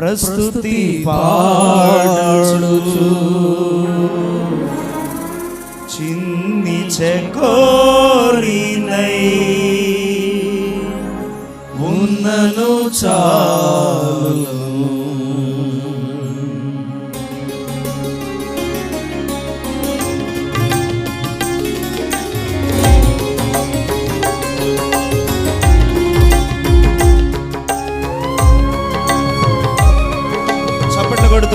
ప్రస్తుతి పాడుచు. చిన్ని చెకోరినై ఉన్నను చాలు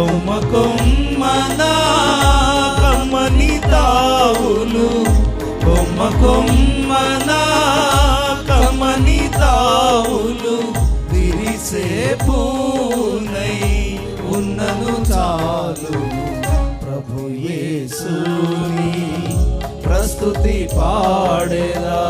కొమ్మ కొమ్మన కమ్మని తావులు కొమ్మ కొమ్మన కమ్మని తావులు విరిసే పూనై ఉన్నను చాలు. ప్రభు యేసుని ప్రస్తుతి పాడేదా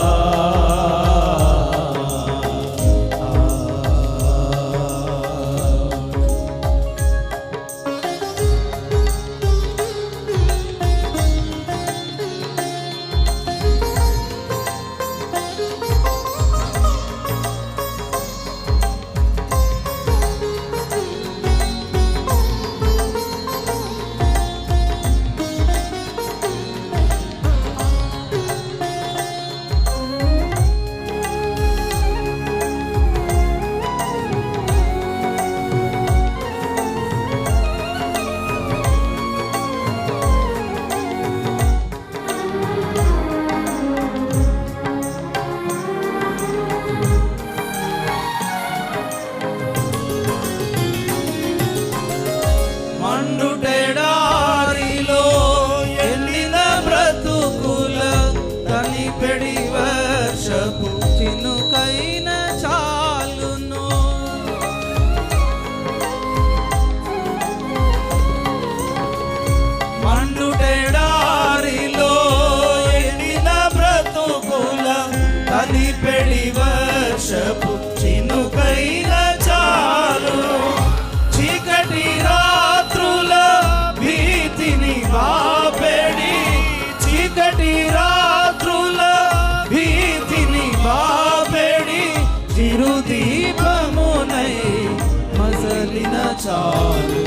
చాలు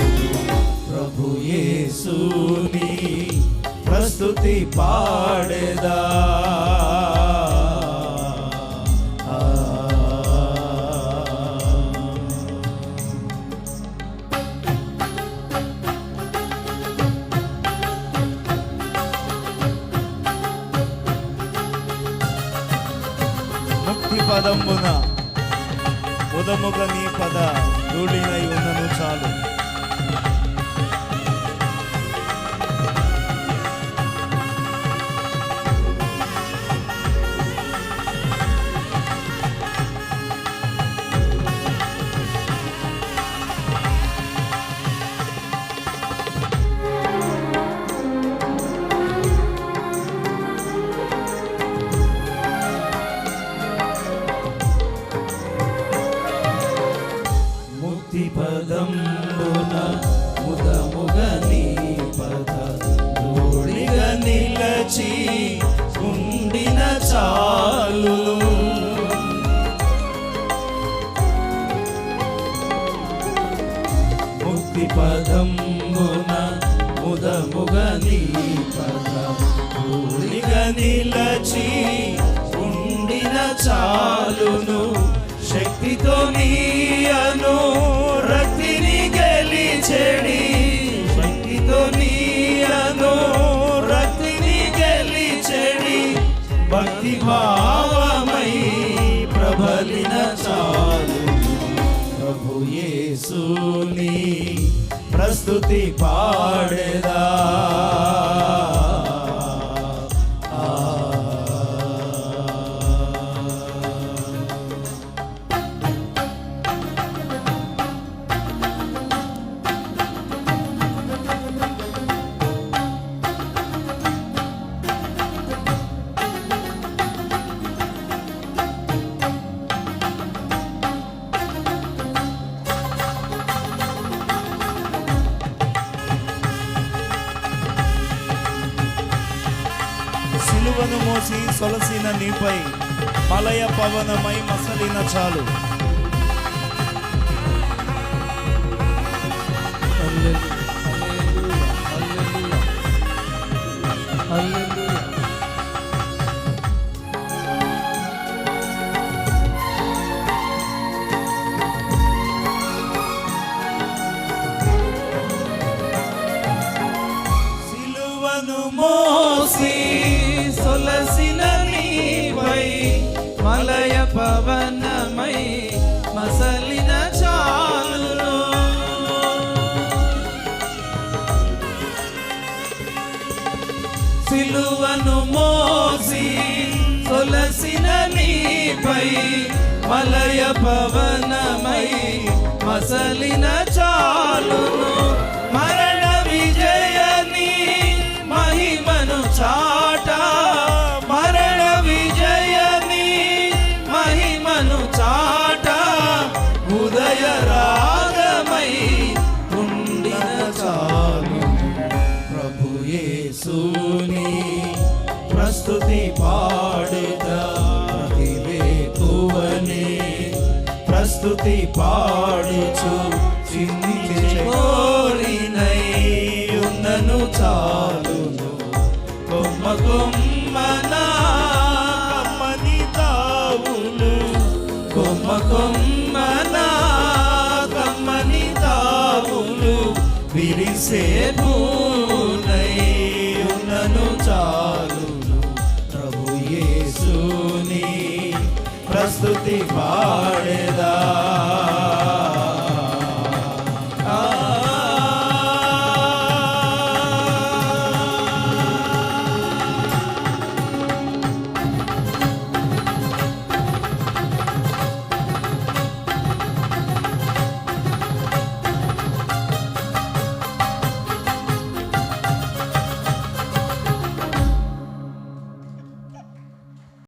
ప్రభు యేసుని ప్రస్తుతి పాడేదా. ముక్తి పదమున ఉదముగ నీ పద ధూళినై ఉన్నను చాలు. పదంబున ముదముగ నీ పద ధూళిగ నిలచి ఉండిన చాలు ముక్తి పదంబున ముదముగ నీ పద ధూళిగ నిలచి ఉండిన చాలును. శక్తితో నీ ప్రబలిన చాలు. ప్రభు యేసుని ప్రస్తుతి పాడేదా. మోసి సొలసిన నీపై మలయ పవనమై మసలిన చాలు Hallelujah. హృదయ పవనమై మసలిన చాలును సిలువను మోసి సొలసిన నీపై మలయ పవనమై మసలిన చాలును స్థుతి పాడుచు చిందించే ఉన్నను చాలును. కొమ్మ కొమ్మన కమ్మని తావులు కొమ్మ కొమ్మన కమ్మని తావులు విరిసే ಪ್ರಸ್ತುತಿ ಮಾಡಿದ